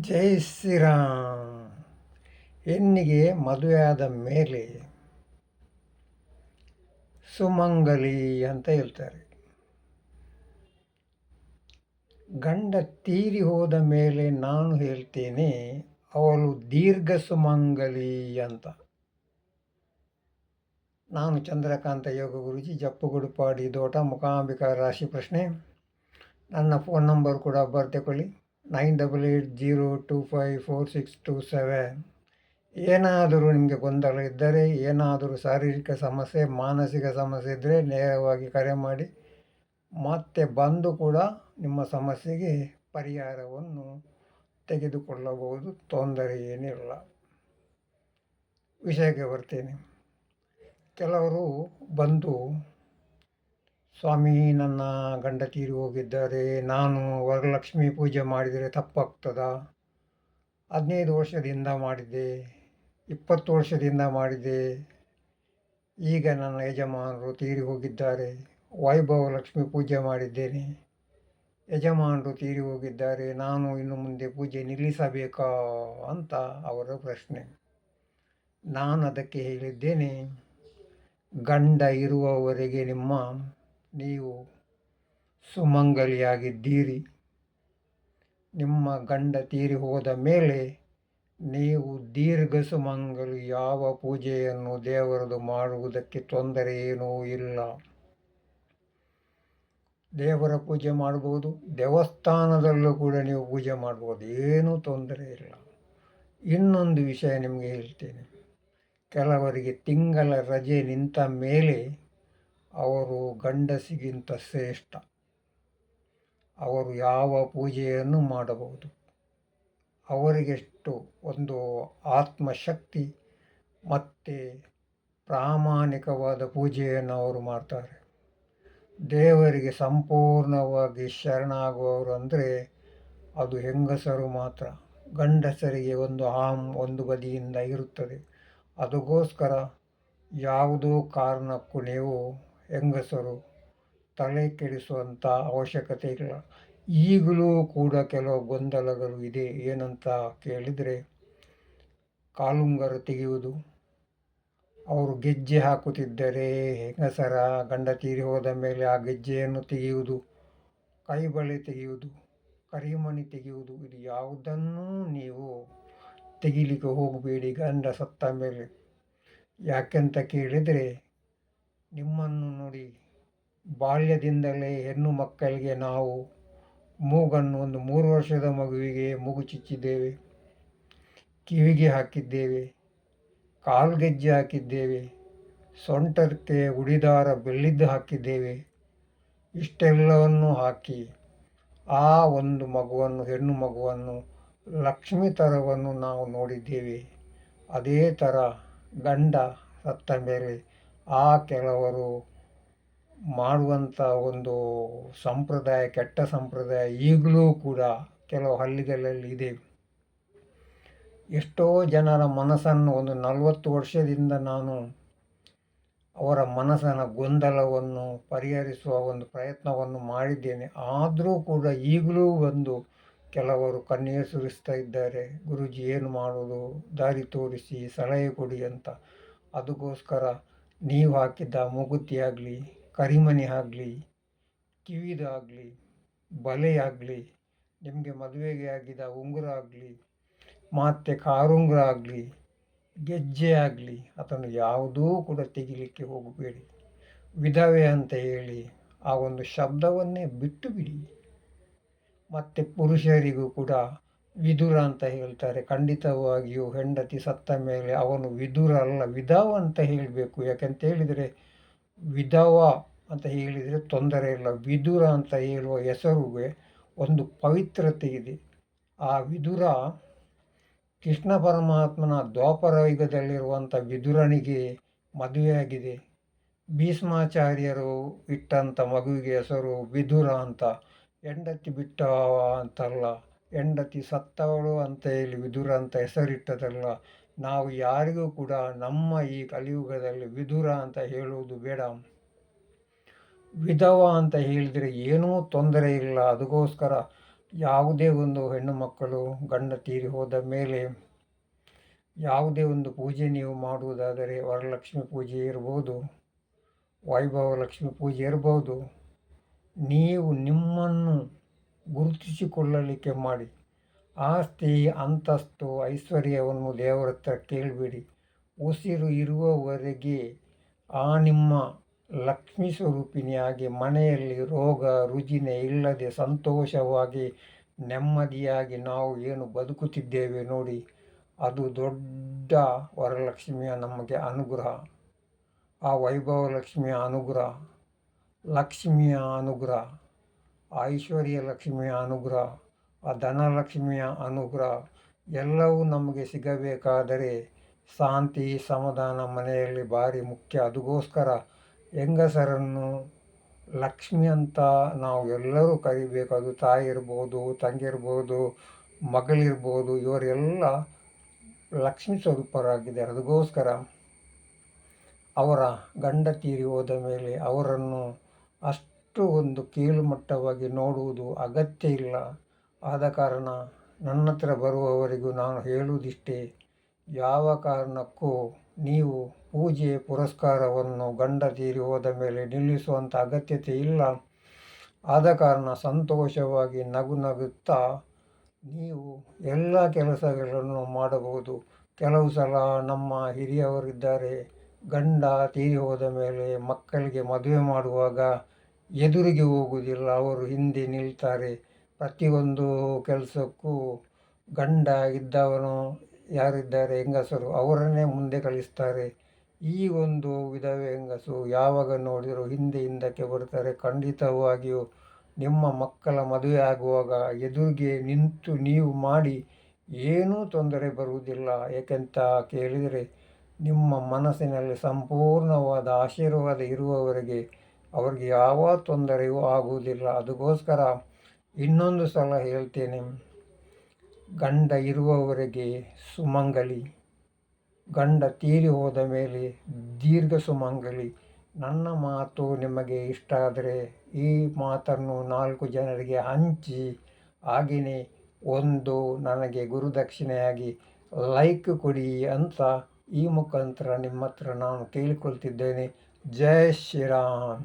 ಜೈ ಶ್ರೀರಾಮ್. ಹೆಣ್ಣಿಗೆ ಮದುವೆಯಾದ ಮೇಲೆ ಸುಮಂಗಲಿ ಅಂತ ಹೇಳ್ತಾರೆ. ಗಂಡ ತೀರಿ ಹೋದ ಮೇಲೆ ನಾನು ಹೇಳ್ತೇನೆ, ಅವಳು ದೀರ್ಘ ಸುಮಂಗಲಿ ಅಂತ. ನಾನು ಚಂದ್ರಕಾಂತ ಯೋಗ ಗುರುಜಿ ಜಪ್ಪುಗುಡುಪಾಡಿ ದೋಟ, ಮುಖಾಂಬಿಕಾ, ರಾಶಿ ಪ್ರಶ್ನೆ. ನನ್ನ ಫೋನ್ ನಂಬರ್ ಕೂಡ ಬರ್ತೆಕೊಳ್ಳಿ nine double eight zero two five four six two seven. ಏನಾದರೂ ನಿಮಗೆ ಗೊಂದಲ ಇದ್ದರೆ, ಏನಾದರೂ ಶಾರೀರಿಕ ಸಮಸ್ಯೆ, ಮಾನಸಿಕ ಸಮಸ್ಯೆ ಇದ್ದರೆ ನೇರವಾಗಿ ಕರೆ ಮಾಡಿ. ಮತ್ತೆ ಬಂದು ಕೂಡ ನಿಮ್ಮ ಸಮಸ್ಯೆಗೆ ಪರಿಹಾರವನ್ನು ತೆಗೆದುಕೊಳ್ಳಬಹುದು. ತೊಂದರೆ ಏನಿಲ್ಲ. ವಿಷಯಕ್ಕೆ ಬರ್ತೀನಿ. ಕೆಲವರು ಬಂದು ಸ್ವಾಮಿ, ನನ್ನ ಗಂಡ ತೀರಿ ಹೋಗಿದ್ದಾರೆ. ನಾನು ವರಲಕ್ಷ್ಮಿ ಪೂಜೆ ಮಾಡಿದರೆ ತಪ್ಪಾಗ್ತದಾ? ಹದಿನೈದು ವರ್ಷದಿಂದ ಮಾಡಿದ್ದೆ ಇಪ್ಪತ್ತು ವರ್ಷದಿಂದ ಮಾಡಿದೆ. ಈಗ ನನ್ನ ಯಜಮಾನರು ತೀರಿ ಹೋಗಿದ್ದಾರೆ. ವೈಭವ ಲಕ್ಷ್ಮಿ ಪೂಜೆ ಮಾಡಿದ್ದೇನೆ. ಯಜಮಾನರು ತೀರಿ ಹೋಗಿದ್ದಾರೆ. ನಾನು ಇನ್ನು ಮುಂದೆ ಪೂಜೆ ನಿಲ್ಲಿಸಬೇಕಾ? ಅಂತ ಅವರ ಪ್ರಶ್ನೆ. ನಾನು ಅದಕ್ಕೆ ಹೇಳಿದ್ದೇನೆ. ಗಂಡ ಇರುವವರೆಗೆ ನಿಮ್ಮ ನೀವು ಸುಮಂಗಲಿಯಾಗಿದ್ದೀರಿ. ನಿಮ್ಮ ಗಂಡ ತೀರಿ ಹೋದ ಮೇಲೆ ನೀವು ದೀರ್ಘ ಸುಮಂಗಲಿ ಯಾವ ಪೂಜೆಯನ್ನು ದೇವರದು ಮಾಡುವುದಕ್ಕೆ ತೊಂದರೆ ಏನೂ ಇಲ್ಲ. ದೇವರ ಪೂಜೆ ಮಾಡ್ಬೋದು ದೇವಸ್ಥಾನದಲ್ಲೂ ಕೂಡ ನೀವು ಪೂಜೆ ಮಾಡ್ಬೋದು ಏನೂ ತೊಂದರೆ ಇಲ್ಲ. ಇನ್ನೊಂದು ವಿಷಯ ನಿಮಗೆ ಹೇಳ್ತೇನೆ. ಕೆಲವರಿಗೆ ತಿಂಗಳ ರಜೆ ನಿಂತ ಮೇಲೆ ಅವರು ಗಂಡಸಿಗಿಂತ ಶ್ರೇಷ್ಠ. ಅವರು ಯಾವ ಪೂಜೆಯನ್ನು ಮಾಡಬಹುದು? ಅವರಿಗೆಷ್ಟು ಒಂದು ಆತ್ಮಶಕ್ತಿ ಮತ್ತು ಪ್ರಾಮಾಣಿಕವಾದ ಪೂಜೆಯನ್ನು ಅವರು ಮಾಡ್ತಾರೆ. ದೇವರಿಗೆ ಸಂಪೂರ್ಣವಾಗಿ ಶರಣಾಗುವವರು ಅಂದರೆ ಅದು ಹೆಂಗಸರು ಮಾತ್ರ. ಗಂಡಸರಿಗೆ ಒಂದು ಆಮ್ ಒಂದು ಬದಿಯಿಂದ ಇರುತ್ತದೆ. ಅದಕ್ಕೋಸ್ಕರ ಯಾವುದೋ ಕಾರಣಕ್ಕೂ ನೀವು ಹೆಂಗಸರು ತಲೆ ಕೆಡಿಸುವಂಥ ಅವಶ್ಯಕತೆ ಇಲ್ಲ. ಈಗಲೂ ಕೂಡ ಕೆಲವು ಗೊಂದಲಗಳು ಇದೆ. ಏನಂತ ಕೇಳಿದರೆ ಕಾಲುಂಗರ ತೆಗೆಯುವುದು. ಅವರು ಗೆಜ್ಜೆ ಹಾಕುತ್ತಿದ್ದರೆ ಹೆಂಗಸರ ಗಂಡ ತೀರಿ ಹೋದ ಮೇಲೆ ಆ ಗೆಜ್ಜೆಯನ್ನು ತೆಗೆಯುವುದು, ಕೈಬಳೆ ತೆಗೆಯುವುದು, ಕರಿಮಣಿ ತೆಗೆಯುವುದು, ಇದು ಯಾವುದನ್ನೂ ನೀವು ತೆಗಿಲಿಕ್ಕೆ ಹೋಗಬೇಡಿ ಗಂಡ ಸತ್ತ ಮೇಲೆ. ಯಾಕೆಂತ ಕೇಳಿದರೆ ನಿಮ್ಮನ್ನು ನೋಡಿ ಬಾಲ್ಯದಿಂದಲೇ ಹೆಣ್ಣು ಮಕ್ಕಳಿಗೆ ನಾವು ಮೂಗನ್ನು ಒಂದು ಮೂರು ವರ್ಷದ ಮಗುವಿಗೆ ಮೂಗು ಚುಚ್ಚಿದ್ದೇವೆ, ಕಿವಿಗೆ ಹಾಕಿದ್ದೇವೆ, ಕಾಲ್ಗೆಜ್ಜೆ ಹಾಕಿದ್ದೇವೆ, ಸೊಂಟಕ್ಕೆ ಉಡಿದಾರ ಬೆಳ್ಳಿದ್ದು ಹಾಕಿದ್ದೇವೆ, ಇಷ್ಟೆಲ್ಲವನ್ನು ಹಾಕಿ ಆ ಒಂದು ಮಗುವನ್ನು, ಹೆಣ್ಣು ಮಗುವನ್ನು, ಲಕ್ಷ್ಮಿ ಥರವನ್ನು ನಾವು ನೋಡಿದ್ದೇವೆ. ಅದೇ ಥರ ಗಂಡ ಸತ್ತ ಮೇಲೆ ಆ ಕೆಲವರು ಮಾಡುವಂಥ ಒಂದು ಸಂಪ್ರದಾಯ, ಕೆಟ್ಟ ಸಂಪ್ರದಾಯ ಈಗಲೂ ಕೂಡ ಕೆಲವು ಹಳ್ಳಿಗಳಲ್ಲಿ ಇದೆ. ಎಷ್ಟೋ ಜನರ ಮನಸ್ಸನ್ನು ಒಂದು ನಲವತ್ತು ವರ್ಷದಿಂದ ನಾನು ಅವರ ಮನಸ್ಸಿನ ಗೊಂದಲವನ್ನು ಪರಿಹರಿಸುವ ಒಂದು ಪ್ರಯತ್ನವನ್ನು ಮಾಡಿದ್ದೇನೆ. ಆದರೂ ಕೂಡ ಈಗಲೂ ಒಂದು ಕೆಲವರು ಕಣ್ಣೀರು ಸುರಿಸ್ತಾ ಇದ್ದಾರೆ. ಗುರುಜಿ ಏನು ಮಾಡೋದು? ದಾರಿ ತೋರಿಸಿ, ಸಲಹೆ ಕೊಡಿ ಅಂತ. ಅದಕ್ಕೋಸ್ಕರ ನೀವು ಹಾಕಿದ್ದ ಮೂಗುತಿ ಆಗಲಿ, ಕರಿಮಣಿ ಆಗಲಿ ಕಿವಿದಾಗಲಿ ಬಲೆ ಆಗಲಿ, ನಿಮಗೆ ಮದುವೆಗೆ ಆಗಿದ ಉಂಗುರ ಆಗಲಿ, ಮತ್ತು ಕಾರುಂಗುರ ಆಗಲಿ, ಗೆಜ್ಜೆ ಆಗಲಿ, ಅದನ್ನು ಯಾವುದೂ ಕೂಡ ತೆಗಿಲಿಕ್ಕೆ ಹೋಗಬೇಡಿ. ವಿಧವೆ ಅಂತ ಹೇಳಿ ಆ ಒಂದು ಶಬ್ದವನ್ನೇ ಬಿಟ್ಟು ಬಿಡಿ. ಮತ್ತು ಪುರುಷರಿಗೂ ಕೂಡ ವಿದುರ ಅಂತ ಹೇಳ್ತಾರೆ. ಖಂಡಿತವಾಗಿಯೂ ಹೆಂಡತಿ ಸತ್ತ ಮೇಲೆ ಅವನು ವಿದುರ ಅಲ್ಲ, ವಿಧವ ಅಂತ ಹೇಳಬೇಕು. ಯಾಕೆಂತ ಹೇಳಿದರೆ ವಿಧವ ಅಂತ ಹೇಳಿದರೆ ತೊಂದರೆ ಇಲ್ಲ. ವಿದುರ ಅಂತ ಹೇಳುವ ಹೆಸರುಗೆ ಒಂದು ಪವಿತ್ರತೆ ಇದೆ. ಆ ವಿದುರ ಕೃಷ್ಣ ಪರಮಾತ್ಮನ ದ್ವಾಪರ ಯುಗದಲ್ಲಿರುವಂಥ ವಿದುರನಿಗೆ ಮದುವೆಯಾಗಿದೆ. ಭೀಷ್ಮಾಚಾರ್ಯರು ಇಟ್ಟಂಥ ಮಗುವಿಗೆ ಹೆಸರು ವಿದುರ ಅಂತ. ಹೆಂಡತಿ ಬಿಟ್ಟ ಅಂತಲ್ಲ. ಹೆಂಡತಿ ಸತ್ತವಳು ಅಂತ ಹೇಳಿ ವಿದುರ ಅಂತ ಹೆಸರಿಟ್ಟದಲ್ಲ ನಾವು ಯಾರಿಗೂ ಕೂಡ ನಮ್ಮ ಈ ಕಲಿಯುಗದಲ್ಲಿ ವಿದುರ ಅಂತ ಹೇಳುವುದು ಬೇಡ. ವಿಧವ ಅಂತ ಹೇಳಿದರೆ ಏನೂ ತೊಂದರೆ ಇಲ್ಲ. ಅದಕ್ಕೋಸ್ಕರ ಯಾವುದೇ ಒಂದು ಹೆಣ್ಣು ಮಕ್ಕಳು, ಗಂಡ ತೀರಿ ಹೋದ ಮೇಲೆ ಯಾವುದೇ ಒಂದು ಪೂಜೆ ನೀವು ಮಾಡುವುದಾದರೆ ವರಲಕ್ಷ್ಮಿ ಪೂಜೆ ಇರ್ಬೋದು, ವೈಭವ ಲಕ್ಷ್ಮಿ ಪೂಜೆ ಇರ್ಬೋದು. ನೀವು ನಿಮ್ಮನ್ನು ಗುರುತಿಸಿಕೊಳ್ಳಲಿಕ್ಕೆ ಮಾಡಿ. ಆಸ್ತಿ, ಅಂತಸ್ತು, ಐಶ್ವರ್ಯವನ್ನು ದೇವರ ಹತ್ರ ಕೇಳಬೇಡಿ. ಉಸಿರು ಇರುವವರೆಗೆ ಆ ನಿಮ್ಮ ಲಕ್ಷ್ಮೀ ಸ್ವರೂಪಿಣಿಯಾಗಿ ಮನೆಯಲ್ಲಿ ರೋಗ, ರುಜಿನ ಇಲ್ಲದೆ ಸಂತೋಷವಾಗಿ ನೆಮ್ಮದಿಯಾಗಿ ನಾವು ಏನು ಬದುಕುತ್ತಿದ್ದೇವೆ ನೋಡಿ. ಅದು ದೊಡ್ಡ ವರಲಕ್ಷ್ಮಿಯ ನಮಗೆ ಅನುಗ್ರಹ. ಆ ವೈಭವ ಲಕ್ಷ್ಮಿಯ ಅನುಗ್ರಹ. ಲಕ್ಷ್ಮಿಯ ಅನುಗ್ರಹ. ಐಶ್ವರ್ಯ ಲಕ್ಷ್ಮಿಯ ಅನುಗ್ರಹ, ಆ ಧನಲಕ್ಷ್ಮಿಯ ಅನುಗ್ರಹ ಎಲ್ಲವೂ ನಮಗೆ ಸಿಗಬೇಕಾದರೆ ಶಾಂತಿ, ಸಮಾಧಾನ ಮನೆಯಲ್ಲಿ ಭಾರಿ ಮುಖ್ಯ. ಅದಕ್ಕೋಸ್ಕರ ಹೆಂಗಸರನ್ನು ಲಕ್ಷ್ಮಿ ಅಂತ ನಾವು ಎಲ್ಲರೂ ಕರಿಬೇಕು. ಅದು ತಾಯಿ ಇರ್ಬೋದು, ತಂಗಿ ಇರ್ಬೋದು, ಮಗಳಿರ್ಬೋದು, ಇವರೆಲ್ಲ ಲಕ್ಷ್ಮಿ ಸ್ವರೂಪರಾಗಿದೆ ಅದಕ್ಕೋಸ್ಕರ ಅವರ ಗಂಡ ತೀರಿ ಹೋದ ಮೇಲೆ ಅವರನ್ನು ಅಷ್ಟು ಒಂದು ಕೀಳುಮಟ್ಟವಾಗಿ ನೋಡುವುದು ಅಗತ್ಯ ಇಲ್ಲ. ಆದ ಕಾರಣ ನನ್ನ ಹತ್ರ ಬರುವವರಿಗೂ ನಾನು ಹೇಳುವುದಿಷ್ಟೇ, ಯಾವ ಕಾರಣಕ್ಕೂ ನೀವು ಪೂಜೆ ಪುರಸ್ಕಾರವನ್ನು ಗಂಡ ತೀರಿ ಹೋದ ಮೇಲೆ ನಿಲ್ಲಿಸುವಂಥ ಅಗತ್ಯತೆ ಇಲ್ಲ. ಆದ ಕಾರಣ ಸಂತೋಷವಾಗಿ ನಗು ನಗುತ್ತಾ ನೀವು ಎಲ್ಲ ಕೆಲಸಗಳನ್ನು ಮಾಡಬಹುದು. ಕೆಲವು ಸಲ ನಮ್ಮ ಹಿರಿಯವರಿದ್ದಾರೆ, ಗಂಡ ತೀರಿ ಹೋದ ಮೇಲೆ ಮಕ್ಕಳಿಗೆ ಮದುವೆ ಮಾಡುವಾಗ ಎದುರಿಗೆ ಹೋಗುವುದಿಲ್ಲ. ಅವರು ಹಿಂದೆ ನಿಲ್ತಾರೆ. ಪ್ರತಿಯೊಂದು ಕೆಲಸಕ್ಕೂ ಗಂಡ ಇದ್ದವನು ಯಾರಿದ್ದಾರೆ? ಹೆಂಗಸರು. ಅವರನ್ನೇ ಮುಂದೆ ಕಳಿಸ್ತಾರೆ. ಈ ಒಂದು ವಿಧವೆ ಹೆಂಗಸು ಯಾವಾಗ ನೋಡಿದರೂ ಹಿಂದೆ ಹಿಂದಕ್ಕೆ ಬರ್ತಾರೆ ಖಂಡಿತವಾಗಿಯೂ ನಿಮ್ಮ ಮಕ್ಕಳ ಮದುವೆ ಆಗುವಾಗ ಎದುರಿಗೆ ನಿಂತು ನೀವು ಮಾಡಿ ಏನೂ ತೊಂದರೆ ಬರುವುದಿಲ್ಲ. ಏಕೆಂತ ಕೇಳಿದರೆ ನಿಮ್ಮ ಮನಸ್ಸಿನಲ್ಲಿ ಸಂಪೂರ್ಣವಾದ ಆಶೀರ್ವಾದ ಇರುವವರೆಗೆ ಅವರಿಗೆ ಯಾವ ತೊಂದರೆಯೂ ಆಗುವುದಿಲ್ಲ. ಅದಕ್ಕೋಸ್ಕರ ಇನ್ನೊಂದು ಸಲ ಹೇಳ್ತೇನೆ. ಗಂಡ ಇರುವವರೆಗೆ ಸುಮಂಗಲಿ. ಗಂಡ ತೀರಿ ಹೋದ ಮೇಲೆ ದೀರ್ಘ ಸುಮಂಗಲಿ. ನನ್ನ ಮಾತು ನಿಮಗೆ ಇಷ್ಟ ಆದರೆ ಈ ಮಾತನ್ನು ನಾಲ್ಕು ಜನರಿಗೆ ಹಂಚಿ ಹಾಗೆಯೇ ಒಂದು ನನಗೆ ಗುರುದಕ್ಷಿಣೆಯಾಗಿ ಲೈಕ್ ಕೊಡಿ ಅಂತ ಈ ಮುಖಾಂತರ ನಿಮ್ಮ ಹತ್ರ ನಾನು ಕೇಳಿಕೊಳ್ತಿದ್ದೇನೆ. ಜೈ ಶ್ರೀರಾಮ್.